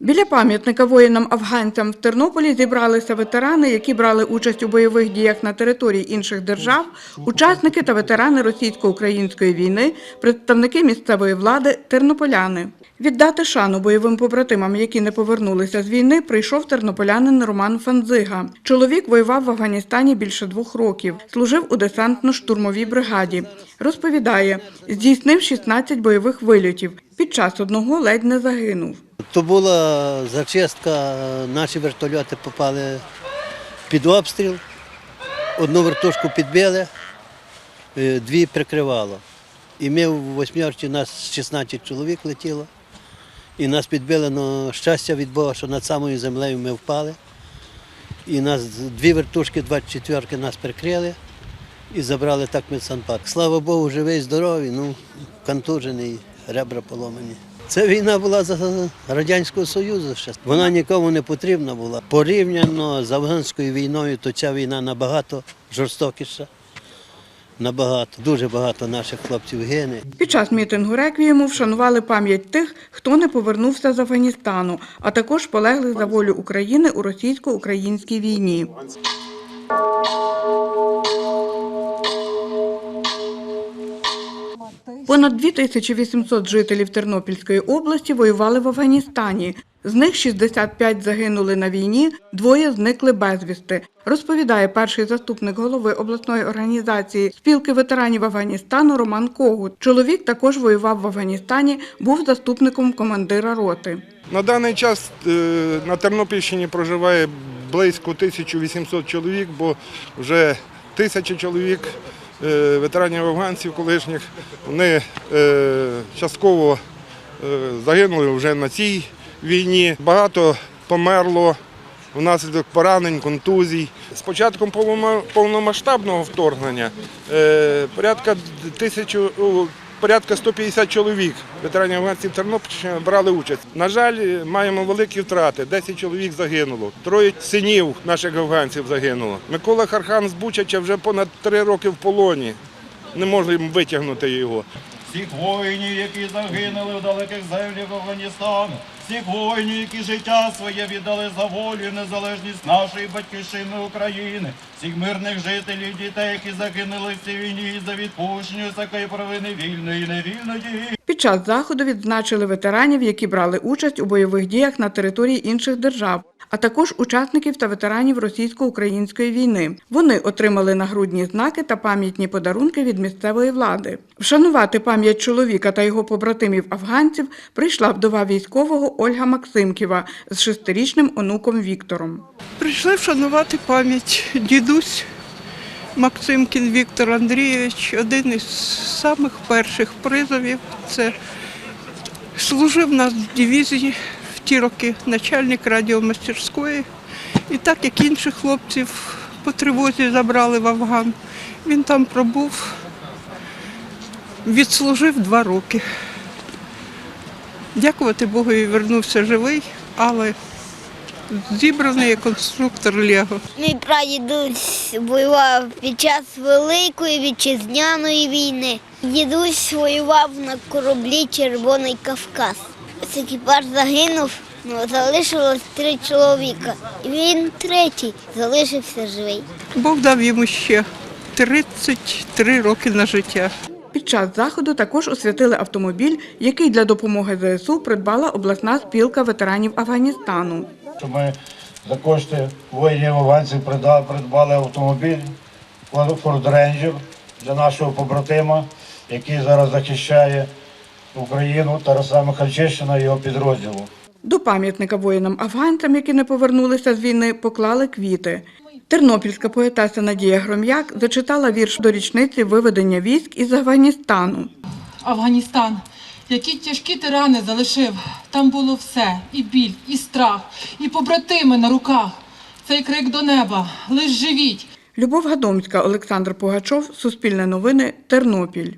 Біля пам'ятника воїнам-афганцям в Тернополі зібралися ветерани, які брали участь у бойових діях на території інших держав, учасники та ветерани російсько-української війни, представники місцевої влади, тернополяни. Віддати шану бойовим побратимам, які не повернулися з війни, прийшов тернополянин Роман Фанзига. Чоловік воював в Афганістані більше двох років, служив у десантно-штурмовій бригаді. Розповідає, здійснив 16 бойових вильотів. Під час одного ледь не загинув. То була зачистка, наші вертольоти попали під обстріл, одну вертушку підбили, е, дві прикривало. І ми в восьмерці, нас 16 чоловік летіло. І нас підбили, але щастя від Бога, що над самою землею ми впали. І нас дві вертушки, 24-ки нас прикрили і забрали так медсанпак. Слава Богу, живий, здоровий, ну, контужений, ребра поломані. Це війна була за Радянського Союзу ще. Вона нікому не потрібна була. Порівняно з афганською війною, то ця війна набагато жорстокіша. Набагато, дуже багато наших хлопців гине. Під час мітингу реквієму вшанували пам'ять тих, хто не повернувся з Афганістану, а також полеглих за волю України у російсько-українській війні. Понад 2800 жителів Тернопільської області воювали в Афганістані. З них 65 загинули на війні, двоє зникли безвісти. Розповідає перший заступник голови обласної організації спілки ветеранів Афганістану Роман Когут. Чоловік також воював в Афганістані, був заступником командира роти. На даний час е, на Тернопільщині проживає близько 1800 чоловік, бо вже тисяча чоловік ветеранів афганців колишніх, вони е, частково е, загинули вже на цій війні. Багато померло внаслідок поранень, контузій. З початком повномасштабного вторгнення е, порядка тисячу. Порядка 150 чоловік ветеранів афганців Тернопільщини брали участь. На жаль, маємо великі втрати. 10 чоловік загинуло. Троє синів наших афганців загинуло. Микола Хархан з Бучача вже понад три роки в полоні. Не можна витягнути його. всіх воїнів, які загинули в далеких землях Афганістану, всіх воїнів, які життя своє віддали за волю незалежність нашої батьківщини України, всіх мирних жителів, дітей, які загинули в цій війні за відпущення всякої провини вільної і невільної. Під час заходу відзначили ветеранів, які брали участь у бойових діях на території інших держав, а також учасників та ветеранів російсько-української війни. Вони отримали нагрудні знаки та пам'ятні подарунки від місцевої влади. Вшанувати пам'ять чоловіка та його побратимів афганців прийшла вдова військового Ольга Максимківа з шестирічним онуком Віктором. Прийшли вшанувати пам'ять дідусь Максимкін Віктор Андрійович, один із самих перших призовів. Це служив на дивізії в ті роки начальник радіомастерської. І так як інших хлопців по тривозі забрали в Афган, він там пробув, відслужив два роки. Дякувати Богу, і вернувся живий, але зібраний як конструктор Лего. Мій прадідусь воював під час Великої вітчизняної війни. Дідусь воював на кораблі Червоний Кавказ. Екіпаж загинув, ну, залишилось три чоловіка. І він третій залишився живий. Бог дав йому ще 33 роки на життя. Під час заходу також освятили автомобіль, який для допомоги ЗСУ придбала обласна спілка ветеранів Афганістану. Ми за кошти воїнів афганців придбали автомобіль Ford Ranger для нашого побратима, який зараз захищає Україну Тараса Михальчишина і його підрозділу. До пам'ятника воїнам-афганцям, які не повернулися з війни, поклали квіти. Тернопільська поетеса Надія Гром'як зачитала вірш до річниці виведення військ із Афганістану. Афганістан. Які тяжкі ти рани залишив. Там було все: і біль, і страх, і побратими на руках. Цей крик до неба. Лиш живіть. Любов Гадомська, Олександр Пугачов, Суспільне новини, Тернопіль.